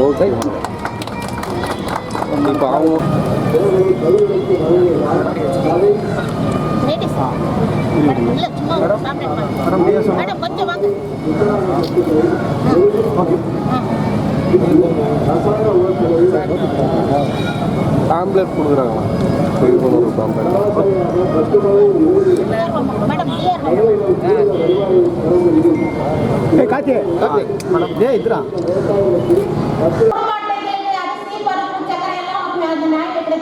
Okay இப்போ அவங்க லேடிஸா ஆம்லெட் கொடுக்குறாங்களா? மேடம் கிளியர் காத்தி டே இதுரா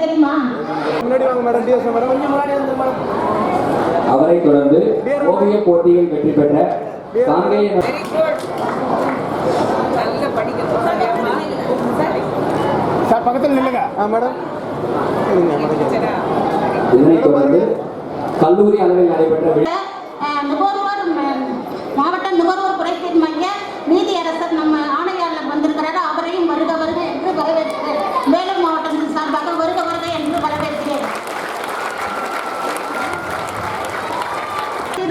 தெரியுமா முன்னாடி வாங்க மேடம் டிஎஸ் மேடம். கொஞ்சம் முன்னாடி வந்து மேடம். அவரை தொடர்ந்து ஓவிய போட்டியில் வெற்றி பெற்ற காங்கேய சார் பக்கத்தில் நில்லுங்க. ஆ மேடம். சரிங்க இதனைத் தொடர்ந்து கல்லூரி அளவில் நடைபெற்ற நுகர்வோர் மாவட்ட நுகர்வோர் குறைதீர் மைய நீதியரசர் நம்ம ஆணையாளர் வந்திருக்கிறாரு. அவரையும் வருக வருக என்று வரவேற்கிறேன். வேலூர் மாவட்டத்தின் சார்பாக வருக வருக என்று வரவேற்கிறேன்.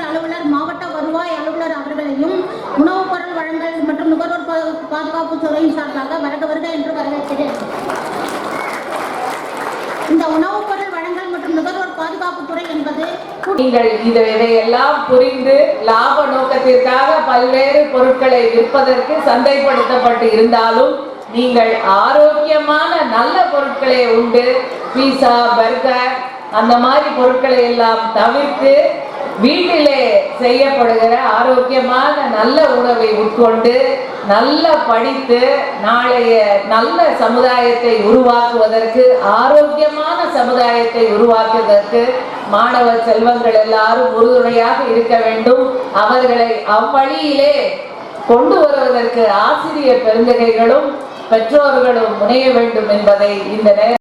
அலுவலர் மாவட்ட வருவாய் அலுவலர் அவர்களையும் உணவுப் பொருள் வழங்கல் மற்றும் நுகர்வோர் பாதுகாப்பு துறையின் சார்பாக வருக வருக என்று வரவேற்கிறேன். உணவுப் பொருள் வழங்கல் மற்றும் நுகர்வோர் பாதுகாப்பு துறை என்பது நீங்கள் இதை இதையெல்லாம் புரிந்து லாப நோக்கத்திற்காக பல்வேறு பொருட்களை விற்பதற்கு சந்தைப்படுத்தப்பட்டு இருந்தாலும் நீங்கள் ஆரோக்கியமான நல்ல பொருட்களை உண்டு பீஸா பர்கர் அந்த மாதிரி பொருட்களை எல்லாம் தவிர்த்து வீட்டிலே செய்யப்படுகிற ஆரோக்கியமான நல்ல உணவை உட்கொண்டு நல்ல படித்து நாளைய நல்ல சமுதாயத்தை உருவாக்குவதற்கு ஆரோக்கியமான சமுதாயத்தை உருவாக்குவதற்கு மாணவ செல்வங்கள் எல்லாரும் உறுதுணையாக இருக்க வேண்டும். அவர்களை அவ்வழியிலே கொண்டு வருவதற்கு ஆசிரியர் பெருந்தகைகளும் பெற்றோர்களும் முனைய வேண்டும் என்பதை இந்த நேர